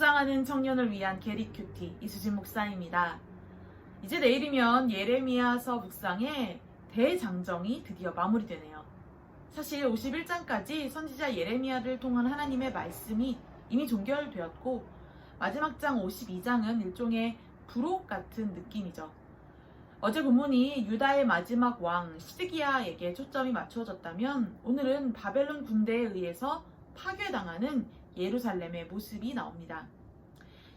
묵상하는 청년을 위한 게리 큐티 이수진 목사입니다. 이제 내일이면 예레미야서 묵상의 대장정이 드디어 마무리되네요. 사실 51장까지 선지자 예레미야를 통한 하나님의 말씀이 이미 종결되었고 마지막 장 52장은 일종의 부록 같은 느낌이죠. 어제 본문이 유다의 마지막 왕 시드기야에게 초점이 맞추어졌다면 오늘은 바벨론 군대에 의해서 파괴당하는 예루살렘의 모습이 나옵니다.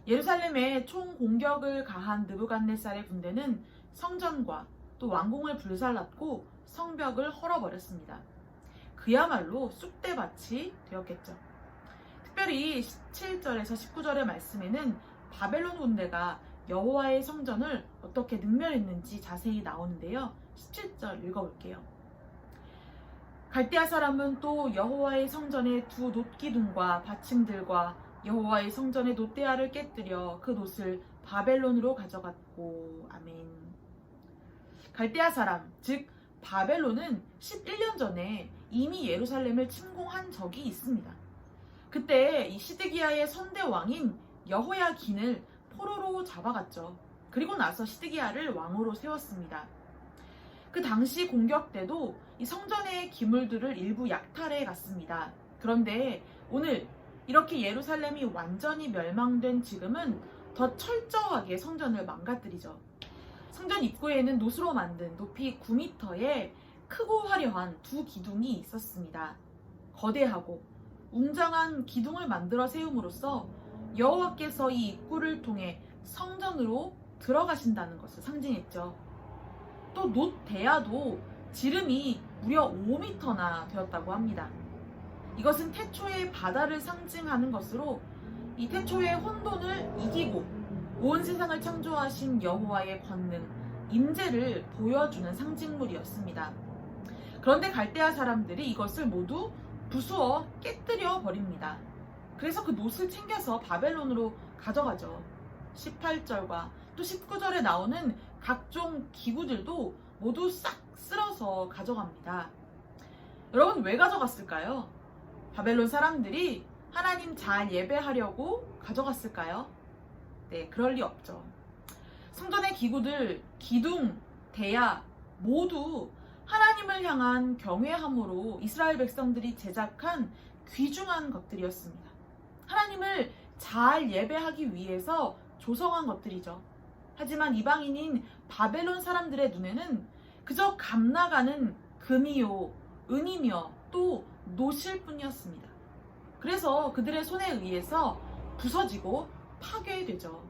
예루살렘에 총 공격을 가한 느부갓네살의 군대는 성전과 또 왕궁을 불살랐고 성벽을 헐어버렸습니다. 그야말로 쑥대밭이 되었겠죠. 특별히 17절에서 19절의 말씀에는 바벨론 군대가 여호와의 성전을 어떻게 능멸했는지 자세히 나오는데요. 17절 읽어볼게요. 갈대아 사람은 또 여호와의 성전의 두 놋기둥과 받침들과 여호와의 성전의 놋대야를 깨뜨려 그 놋을 바벨론으로 가져갔고 아멘. 갈대아 사람 즉 바벨론은 11년 전에 이미 예루살렘을 침공한 적이 있습니다. 그때 이 시드기야의 선대 왕인 여호야긴을 포로로 잡아갔죠. 그리고 나서 시드기야를 왕으로 세웠습니다. 그 당시 공격 때도 이 성전의 기물들을 일부 약탈해 갔습니다. 그런데 오늘 이렇게 예루살렘이 완전히 멸망된 지금은 더 철저하게 성전을 망가뜨리죠. 성전 입구에는 노수로 만든 높이 9m의 크고 화려한 두 기둥이 있었습니다. 거대하고 웅장한 기둥을 만들어 세움으로써 여호와께서 이 입구를 통해 성전으로 들어가신다는 것을 상징했죠. 또 놋 대야도 지름이 무려 5m나 되었다고 합니다. 이것은 태초의 바다를 상징하는 것으로 이 태초의 혼돈을 이기고 온 세상을 창조하신 여호와의 권능, 임재를 보여주는 상징물이었습니다. 그런데 갈대아 사람들이 이것을 모두 부수어 깨뜨려 버립니다. 그래서 그 놋을 챙겨서 바벨론으로 가져가죠. 18절과 또 19절에 나오는 각종 기구들도 모두 싹 쓸어서 가져갑니다. 여러분 왜 가져갔을까요? 바벨론 사람들이 하나님 잘 예배하려고 가져갔을까요? 네, 그럴 리 없죠. 성전의 기구들, 기둥, 대야 모두 하나님을 향한 경외함으로 이스라엘 백성들이 제작한 귀중한 것들이었습니다. 하나님을 잘 예배하기 위해서 조성한 것들이죠. 하지만 이방인인 바벨론 사람들의 눈에는 그저 감나가는 금이요, 은이며 또 노실 뿐이었습니다. 그래서 그들의 손에 의해서 부서지고 파괴되죠.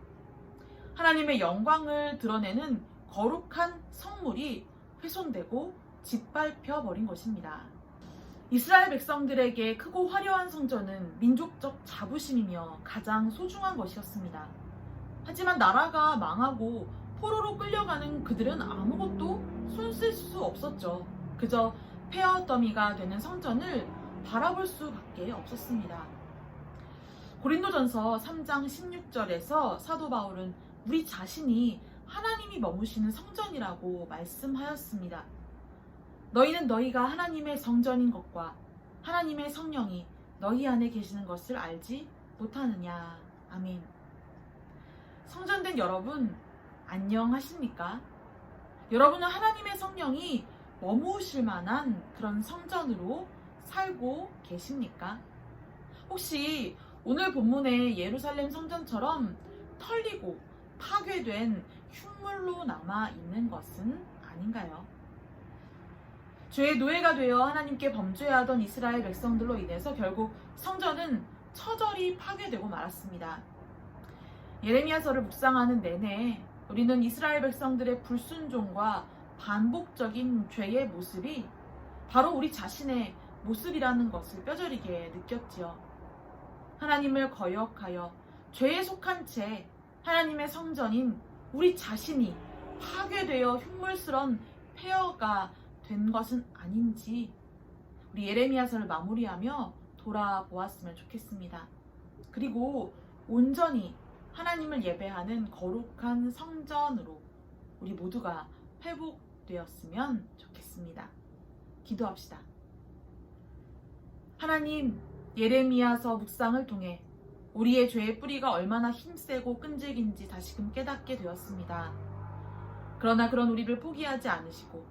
하나님의 영광을 드러내는 거룩한 성물이 훼손되고 짓밟혀 버린 것입니다. 이스라엘 백성들에게 크고 화려한 성전은 민족적 자부심이며 가장 소중한 것이었습니다. 하지만 나라가 망하고 포로로 끌려가는 그들은 아무것도 손쓸 수 없었죠. 그저 폐허 더미가 되는 성전을 바라볼 수밖에 없었습니다. 고린도전서 3장 16절에서 사도 바울은 우리 자신이 하나님이 머무시는 성전이라고 말씀하였습니다. 너희는 너희가 하나님의 성전인 것과 하나님의 성령이 너희 안에 계시는 것을 알지 못하느냐. 아멘. 성전된 여러분, 안녕하십니까? 여러분은 하나님의 성령이 머무실 만한 그런 성전으로 살고 계십니까? 혹시 오늘 본문의 예루살렘 성전처럼 털리고 파괴된 흉물로 남아 있는 것은 아닌가요? 죄의 노예가 되어 하나님께 범죄하던 이스라엘 백성들로 인해서 결국 성전은 처절히 파괴되고 말았습니다. 예레미야서를 묵상하는 내내 우리는 이스라엘 백성들의 불순종과 반복적인 죄의 모습이 바로 우리 자신의 모습이라는 것을 뼈저리게 느꼈지요. 하나님을 거역하여 죄에 속한 채 하나님의 성전인 우리 자신이 파괴되어 흉물스런 폐허가 된 것은 아닌지 우리 예레미야서를 마무리하며 돌아보았으면 좋겠습니다. 그리고 온전히 하나님을 예배하는 거룩한 성전으로 우리 모두가 회복 되었으면 좋겠습니다. 기도합시다. 하나님, 예레미야서 묵상을 통해 우리의 죄의 뿌리가 얼마나 힘세고 끈질긴지 다시금 깨닫게 되었습니다. 그러나 그런 우리를 포기하지 않으시고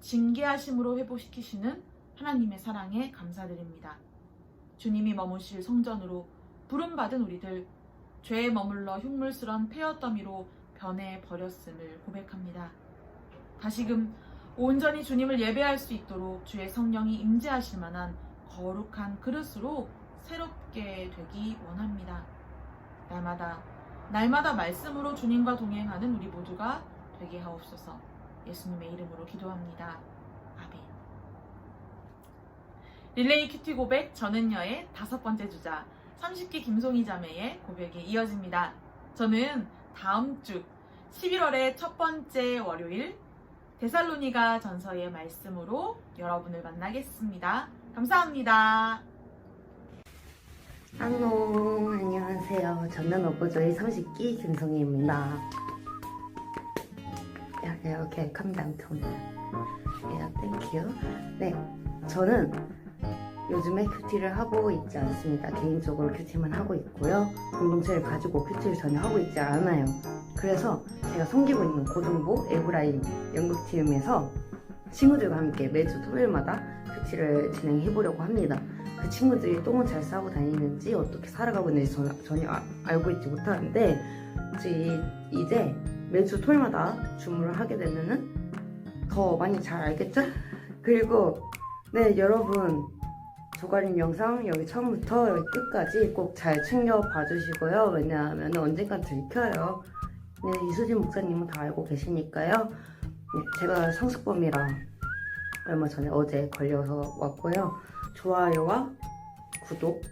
징계하심으로 회복시키시는 하나님의 사랑에 감사드립니다. 주님이 머무실 성전으로 부름받은 우리들 죄에 머물러 흉물스런 폐허 더미로 변해 버렸음을 고백합니다. 다시금 온전히 주님을 예배할 수 있도록 주의 성령이 임재하실 만한 거룩한 그릇으로 새롭게 되기 원합니다. 날마다 날마다 말씀으로 주님과 동행하는 우리 모두가 되게 하옵소서. 예수님의 이름으로 기도합니다. 아멘. 릴레이 큐티 고백 저는여의 다섯 번째 주자 30기 김송이 자매의 고백이 이어집니다. 저는 다음 주 11월의 첫 번째 월요일 데살로니가 전서의 말씀으로 여러분을 만나겠습니다. 감사합니다. 안녕, 안녕하세요. 저는 오버조이 30기 김성희입니다. Down. Yeah, thank you. 네, 저는 요즘에 큐티를 하고 있지 않습니다. 개인적으로 큐티만 하고 있고요. 공동체를 가지고 큐티를 전혀 하고 있지 않아요. 그래서 제가 섬기고 있는 고등부 에브라임 연극팀에서 친구들과 함께 매주 토요일마다 큐티를 진행해 보려고 합니다. 그 친구들이 똥을 잘 싸고 다니는지 어떻게 살아가고 있는지 전, 전혀 아- 알고 있지 못하는데 이제 매주 토요일마다 주문을 하게 되면은 더 많이 잘 알겠죠? 그리고 네 여러분 조가림 영상 여기 처음부터 여기 끝까지 꼭 잘 챙겨 봐주시고요 왜냐하면 언젠간 들켜요 네 이수진 목사님은 다 알고 계시니까요 네, 제가 성숙범이라 얼마 전에 어제 걸려서 왔고요 좋아요와 구독,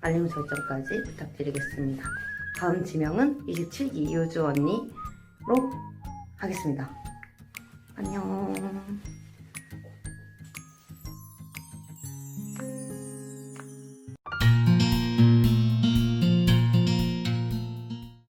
알림 설정까지 부탁드리겠습니다. 다음 지명은 27기 이우주 언니로 하겠습니다. 안녕.